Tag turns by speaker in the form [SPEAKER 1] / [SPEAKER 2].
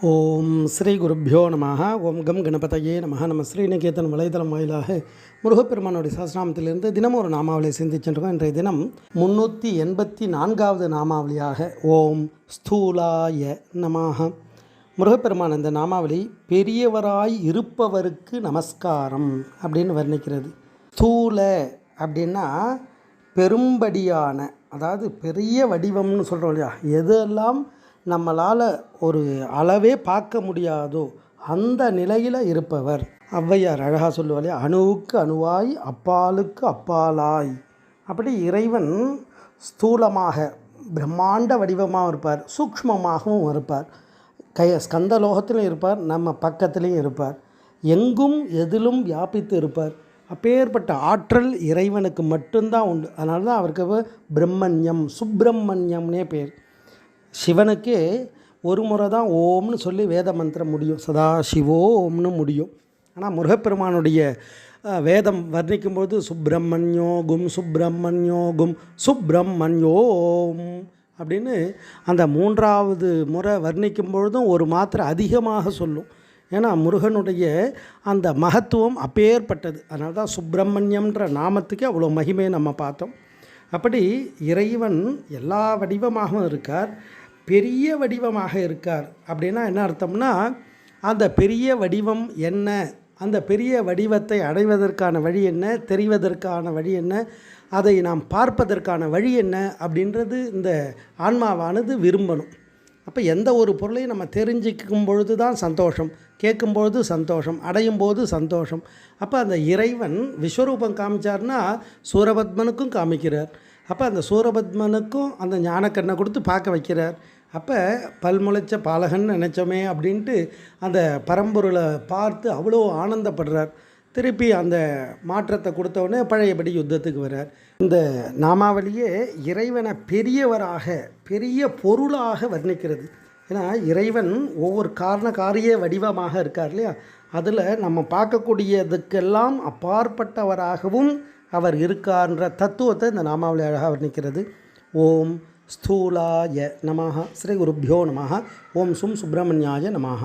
[SPEAKER 1] ஓம் ஸ்ரீ குருப்பியோ நம ஓம் கம் கணபதையே நமः நம்ம ஸ்ரீநிகேதன் வலைதளம் வாயிலாக முருகப்பெருமானுடைய சாஸ்திராமத்திலிருந்து தினமும் ஒரு நாமாவளியை சிந்திச்சுருக்கோம் இன்றைய தினம் முன்னூற்றி எண்பத்தி நான்காவது நாமாவளியாக ஓம் ஸ்தூலாய நமாக முருகப்பெருமான் இந்த நாமாவளி பெரியவராய் இருப்பவருக்கு நமஸ்காரம் அப்படின்னு வர்ணிக்கிறது. ஸ்தூல அப்படின்னா பெரும்படியான அதாவது பெரிய வடிவம்னு சொல்கிறோம் இல்லையா? எதெல்லாம் நம்மளால் ஒரு அளவே பார்க்க முடியாதோ அந்த நிலையில் இருப்பவர். ஔவையார் அழகாக சொல்லுவாளே அணுவுக்கு அணுவாய் அப்பாலுக்கு அப்பாலாய். அப்படி இறைவன் ஸ்தூலமாக பிரம்மாண்ட வடிவமாகவும் இருப்பார் சூக்ஷ்மமாகவும் இருப்பார். கை ஸ்கந்தலோகத்திலும் இருப்பார் நம்ம பக்கத்துலேயும் இருப்பார். எங்கும் எதிலும் வியாபித்து இருப்பார். அப்பேற்பட்ட ஆற்றல் இறைவனுக்கு மட்டும்தான் உண்டு. அதனால தான் அவருக்கு பிரம்மண்யம் சுப்பிரமணியம்னே பேர். சிவனுக்கே ஒரு முறை தான் ஓம்னு சொல்லி வேத மந்திரம் முடியும். சதா சிவோம்னு முடியும். ஆனால் முருகப்பெருமானுடைய வேதம் வர்ணிக்கும்போது சுப்பிரமணியோகும் சுப்பிரமணியோகும் சுப்பிரமணியோம் அப்படின்னு அந்த மூன்றாவது முறை வர்ணிக்கும் பொழுதும் ஒரு மாத்திரை அதிகமாக சொல்லும். ஏன்னா முருகனுடைய அந்த மகத்துவம் அப்பேற்பட்டது. அதனால தான் சுப்பிரமணியம்ன்ற நாமத்துக்கு அவ்வளோ மகிமையை நம்ம பார்த்தோம். அப்படி இறைவன் எல்லா வடிவமாகவும் இருக்கார். பெரிய வடிவமாக இருக்கார். அப்படின்னா என்ன அர்த்தம்னா அந்த பெரிய வடிவம் என்ன? அந்த பெரிய வடிவத்தை அடைவதற்கான வழி என்ன? தெரிவதற்கான வழி என்ன? அதை நாம் பார்ப்பதற்கான வழி என்ன? அப்படின்றது இந்த ஆன்மாவானது விரும்பணும். அப்போ எந்த ஒரு பொருளையும் நம்ம தெரிஞ்சிக்கும் பொழுது தான் சந்தோஷம். கேட்கும்பொழுது சந்தோஷம் அடையும் போது சந்தோஷம். அப்போ அந்த இறைவன் விஸ்வரூபம் காமிச்சார்னா சூரபத்மனுக்கும் காமிக்கிறார். அப்போ அந்த சூரபத்மனுக்கும் அந்த ஞானக்கண்ணை கொடுத்து பார்க்க வைக்கிறார். அப்போ பல்முளைச்ச பாலகன் நினச்சோமே அப்படின்ட்டு அந்த பரம்பொருளை பார்த்து அவ்வளோ ஆனந்தப்படுறார். திருப்பி அந்த மாற்றத்தை கொடுத்தவுடனே பழையபடி யுத்தத்துக்கு வர்றார். இந்த நாமாவளியே இறைவனை பெரியவராக பெரிய பொருளாக வர்ணிக்கிறது. ஏன்னா இறைவன் ஒவ்வொரு காரண காரிய வடிவமாக இருக்கார் இல்லையா? அதில் நம்ம பார்க்கக்கூடியதுக்கெல்லாம் அப்பாற்பட்டவராகவும் அவர் இருக்கார்ன்ற தத்துவத்தை இந்த நாமாவளி அழகாக வர்ணிக்கிறது. ஓம் ஸ்தூலாய நமஹ ஸ்ரீ குருப்பியோ நமஹ ஓம் சும் சுப்பிரமணியாய நமஹ